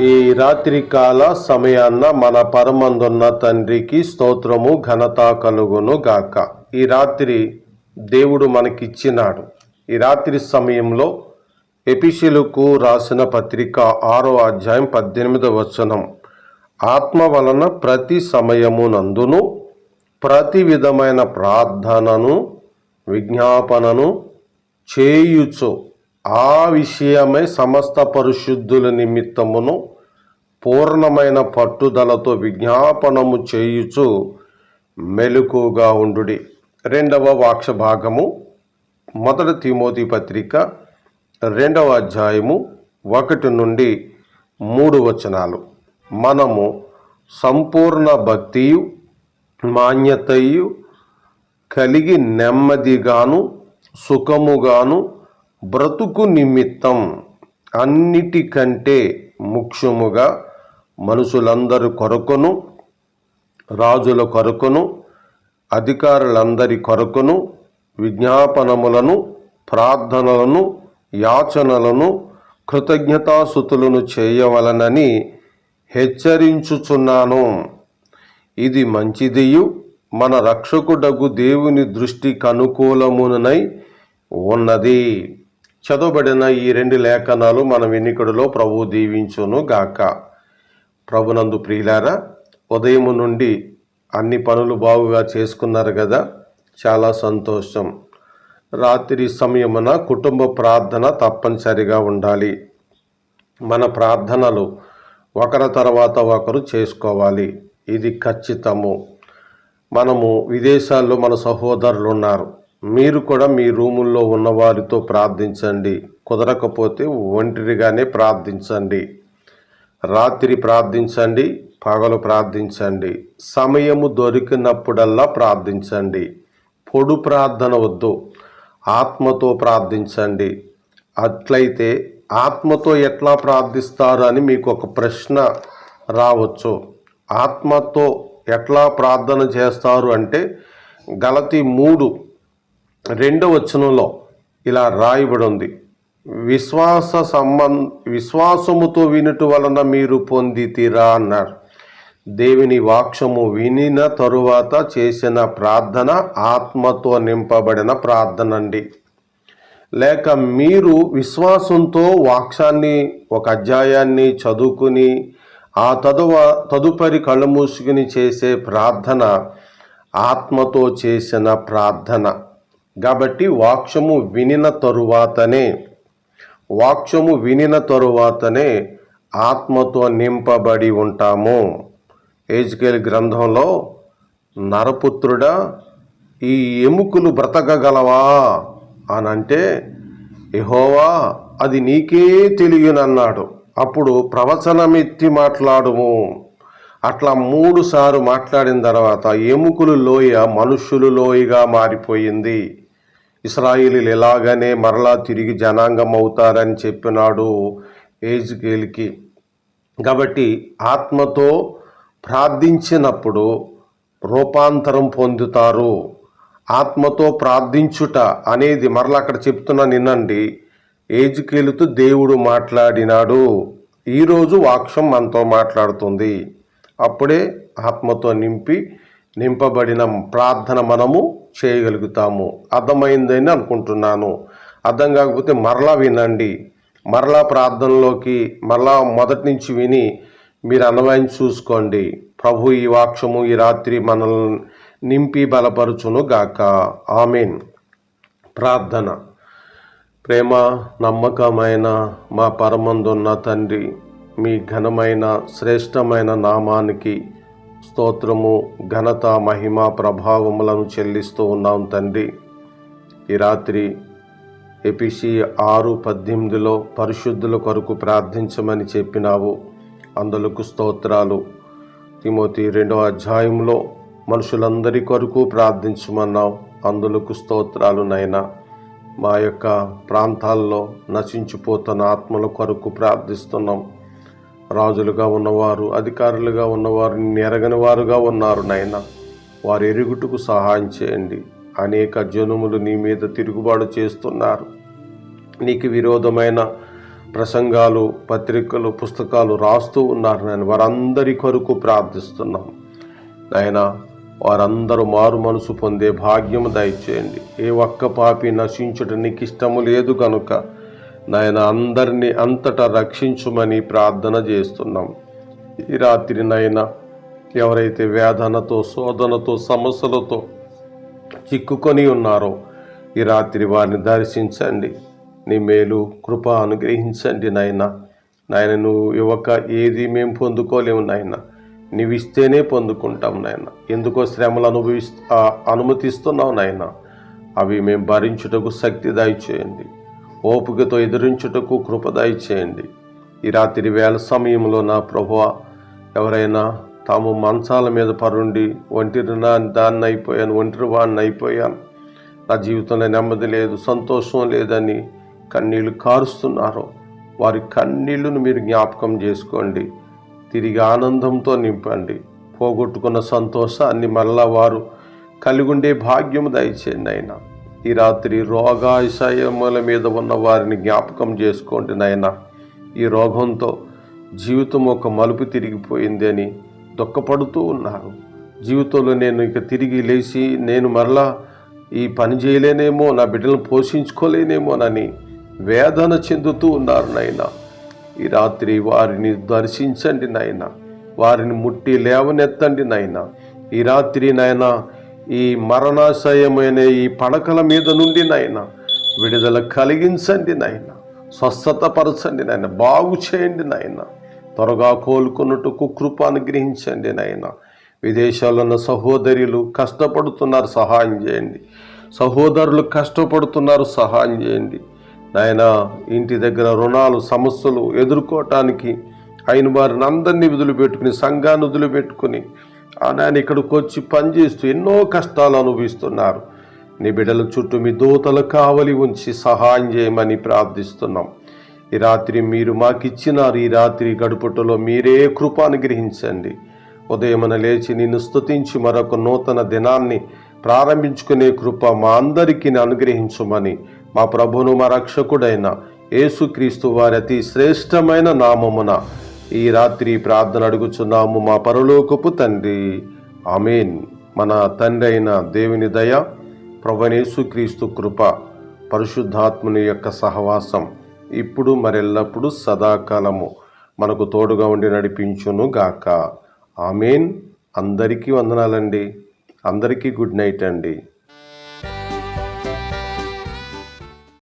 ఈ రాత్రి కాల సమయాన్న మన పరమందున్న తండ్రికి స్తోత్రము ఘనత కలుగును గాక. ఈ రాత్రి దేవుడు మనకిచ్చినాడు. ఈ రాత్రి సమయంలో ఎపిషిలకు రాసిన పత్రిక ఆరో అధ్యాయం పద్దెనిమిదవ వచనం. ఆత్మ వలన ప్రతి సమయమునందును ప్రతి విధమైన ప్రార్థనను విజ్ఞాపనను చేయుచు. ఆ విషయమై సమస్త పరిశుద్ధుల నిమిత్తమును పూర్ణమైన పట్టుదలతో విజ్ఞాపనము చేయుచు మెలకుగా ఉండుడి. రెండవ వాక్ష భాగము మొదటి తిమోతి పత్రిక రెండవ అధ్యాయము ఒకటి నుండి మూడు వచనాలు. మనము సంపూర్ణ భక్తియు మాన్యతయు కలిగి నెమ్మదిగాను సుఖముగాను బ్రతుకు నిమిత్తం అన్నిటికంటే ముఖ్యముగా మనుషులందరి కొరకును రాజుల కొరకును అధికారులందరి కొరకును విజ్ఞాపనములను ప్రార్థనలను యాచనలను కృతజ్ఞతాసుతులను చేయవలనని హెచ్చరించుచున్నాను. ఇది మంచిదియు మన రక్షకుడగు దేవుని దృష్టికి అనుకూలమునై ఉన్నది. చదవబడిన ఈ రెండు లేఖనాలు మన వెనుకడులో ప్రభు దీవించును గాక. ప్రభునందు ప్రియులారా ఉదయం నుండి అన్ని పనులు బాగుగా చేసుకున్నారు కదా చాలా సంతోషం. రాత్రి సమయమున కుటుంబ ప్రార్థన తప్పనిసరిగా ఉండాలి. మన ప్రార్థనలు ఒకరి తర్వాత ఒకరు చేసుకోవాలి. ఇది ఖచ్చితము. మనము విదేశాల్లో మన సహోదరులు ఉన్నారు. మీరు కూడా మీ రూముల్లో ఉన్నవారితో ప్రార్థించండి. కుదరకపోతే ఒంటరిగానే ప్రార్థించండి. రాత్రి ప్రార్థించండి పగలు ప్రార్థించండి. సమయము దొరికినప్పుడల్లా ప్రార్థించండి. పొడు ప్రార్థన వద్దు ఆత్మతో ప్రార్థించండి. అట్లయితే ఆత్మతో ఎట్లా ప్రార్థిస్తారు అని మీకు ఒక ప్రశ్న రావచ్చు. ఆత్మతో ఎట్లా ప్రార్థన చేస్తారు అంటే గలతి మూడు రెండవ వచనంలో ఇలా రాయబడి ఉంది విశ్వాస సంబంధ విశ్వాసముతో వినుట వలన మీరు పొందితిరా అన్నారు. దేవుని వాక్షము వినిన తరువాత చేసిన ప్రార్థన ఆత్మతో నింపబడిన ప్రార్థన అండి. లేక మీరు విశ్వాసంతో వాక్యాన్ని ఒక అధ్యాయాన్ని చదువుకుని ఆ తదువ తదుపరి కళ్ళు మూసుకుని చేసే ప్రార్థన ఆత్మతో చేసిన ప్రార్థన. కాబట్టి వాక్యము వినిన తరువాతనే వాక్యము వినిన తరువాతనే ఆత్మతో నింపబడి ఉంటాము. ఏజ్కేల్ గ్రంథంలో నరపుత్రుడా ఈ ఎముకలు బ్రతకగలవా? అని అంటే ఎహోవా అది నీకే తెలియనన్నాడు. అప్పుడు ప్రవచనమెత్తి మాట్లాడుము. అట్లా మూడు సార్లు మాట్లాడిన తర్వాత ఎముకలు లోయ మనుష్యులు లోయగా మారిపోయింది. ఇస్రాయిలీలు ఎలాగనే మరలా తిరిగి జనాంగం అవుతారని చెప్పినాడు ఏజ్కేల్కి. కాబట్టి ఆత్మతో ప్రార్థించినప్పుడు రూపాంతరం పొందుతారు. ఆత్మతో ప్రార్థించుట అనేది మరలా అక్కడ చెప్తున్నా నిన్నండి ఏజ్కేలుతో దేవుడు మాట్లాడినాడు. ఈరోజు వాక్యం మనతో మాట్లాడుతుంది. అప్పుడే ఆత్మతో నింపి నింపబడిన ప్రార్థన మనము చేయగలుగుతాము. అర్థమైందని అనుకుంటున్నాను. అర్థం కాకపోతే మరలా వినండి. మరలా ప్రార్థనలోకి మరలా మొదటి నుంచి విని మీరు అన్వయం చూసుకోండి. ప్రభు ఈ వాక్షము ఈ రాత్రి మనల్ని నింపి బలపరుచును గాక ఆమెన్. ప్రార్థన. ప్రేమ నమ్మకమైన మా పరమందున్న తండ్రి మీ ఘనమైన శ్రేష్టమైన నామానికి స్తోత్రము ఘనత మహిమ ప్రభావములను చెల్లిస్తూ ఉన్నాం తండ్రి. ఈ రాత్రి ఎపిసి ఆరు పద్దెనిమిదిలో పరిశుద్ధుల కొరకు ప్రార్థించమని చెప్పినావు. అందులకు స్తోత్రాలు. తిమోతి రెండవ అధ్యాయంలో మనుషులందరి కొరకు ప్రార్థించమన్నావు. అందులకు స్తోత్రాలు నైనా మా యొక్క ప్రాంతాల్లో నశించిపోతున్న ఆత్మల కొరకు ప్రార్థిస్తున్నాం. రాజులుగా ఉన్నవారు అధికారులుగా ఉన్నవారు ఎరగని వారుగా ఉన్నారు నాయన. వారు ఎరుగుటకు సహాయం చేయండి. అనేక జనుములు నీ మీద తిరుగుబాటు చేస్తున్నారు. నీకు విరోధమైన ప్రసంగాలు పత్రికలు పుస్తకాలు రాస్తూ ఉన్నారు నాయన. వారందరి కొరకు ప్రార్థిస్తున్నాం. నాయన వారందరూ మారు మనసు పొందే భాగ్యము దయచేయండి. ఏ ఒక్క పాపి నశించుట నీకు ఇష్టము లేదు కనుక నాయన అందరినీ అంతటా రక్షించుమని ప్రార్థన చేస్తున్నాం. ఈ రాత్రి నాయన ఎవరైతే వేదనతో శోధనతో సమస్యలతో చిక్కుకొని ఉన్నారో ఈ రాత్రి వారిని దర్శించండి. నీ మేలు కృప అనుగ్రహించండి నాయన. నాయన నువ్వు ఇవ్వక ఏది మేము పొందుకోలేము నాయన. నీవు ఇస్తేనే పొందుకుంటాం నాయన. ఎందుకో శ్రమలు అనుభవిస్తూ అనుమతిస్తున్నావు నాయన. అవి మేము భరించుటకు శక్తి దయచేయండి. ఓపికతో ఎదురించుటకు కృప చేయండి. ఈ రాత్రి వేళ సమయంలో నా ప్రభువ ఎవరైనా తాము మంచాల మీద పరుండి ఒంటరి దాన్ని అయిపోయాను ఒంటరి వాడిని అయిపోయాను నా జీవితంలో నెమ్మది లేదు సంతోషం లేదని కన్నీళ్ళు కారుస్తున్నారు. వారి కన్నీళ్ళను మీరు జ్ఞాపకం చేసుకోండి. తిరిగి ఆనందంతో నింపండి. పోగొట్టుకున్న సంతోషాన్ని మరలా వారు కలిగుండే భాగ్యం దయచేయండి ఆయన ఈ రాత్రి రోగాశయముల మీద ఉన్న వారిని జ్ఞాపకం చేసుకోండి నాయన. ఈ రోగంతో జీవితం ఒక మలుపు తిరిగిపోయింది అని దుఃఖపడుతూ ఉన్నారు. జీవితంలో నేను ఇక తిరిగి లేచి నేను మరలా ఈ పని చేయలేనేమో నా బిడ్డలను పోషించుకోలేనేమోనని వేదన చెందుతూ ఉన్నారు నాయన. ఈ రాత్రి వారిని దర్శించండి నాయన. వారిని ముట్టి లేవనెత్తండి నాయన. ఈ రాత్రి నాయన ఈ మరణాశయమైన ఈ పడకల మీద నుండి నాయన విడుదల కలిగించండి నాయన. స్వస్థతపరచండి నాయన. బాగు చేయండి నాయన. త్వరగా కోలుకున్నట్టుకు కృప అనుగ్రహించండి నాయన. విదేశాల్లో ఉన్న సహోదరులు కష్టపడుతున్నారు సహాయం చేయండి. సహోదరులు కష్టపడుతున్నారు సహాయం చేయండి. నాయన ఇంటి దగ్గర రుణాలు సమస్యలు ఎదుర్కోవటానికి అయిన వారిని అందరినీ విధులు పెట్టుకుని సంఘాన్ని వదిలిపెట్టుకుని పెట్టుకుని నాయన ఇక్కడికి వచ్చి పనిచేస్తూ ఎన్నో కష్టాలు అనుభవిస్తున్నారు. నీ బిడ్డల చుట్టూ మీ దూతలు కావలి ఉంచి సహాయం చేయమని ప్రార్థిస్తున్నాం. ఈ రాత్రి మీరు మాకిచ్చినారు ఈ రాత్రి గడుపుటలో మీరే కృప అనుగ్రహించండి. ఉదయమున లేచి నిన్ను స్తుతించి మరొక నూతన దినాన్ని ప్రారంభించుకునే కృప మా అందరికీ అనుగ్రహించమని మా ప్రభును మా రక్షకుడైన యేసుక్రీస్తు వారి అతి శ్రేష్టమైన నామమున ఈ రాత్రి ప్రార్థన అడుగుచున్నాము మా పరలోకపు తండ్రి. ఆమెన్. మన తండ్రి అయిన దేవుని దయ ప్రభనేసుక్రీస్తు కృప పరిశుద్ధాత్ముని యొక్క సహవాసం ఇప్పుడు మరెల్లప్పుడు సదాకాలము మనకు తోడుగా ఉండి నడిపించును గాక. ఆమెన్. అందరికీ వందనాలండి. అందరికీ గుడ్ నైట్ అండి.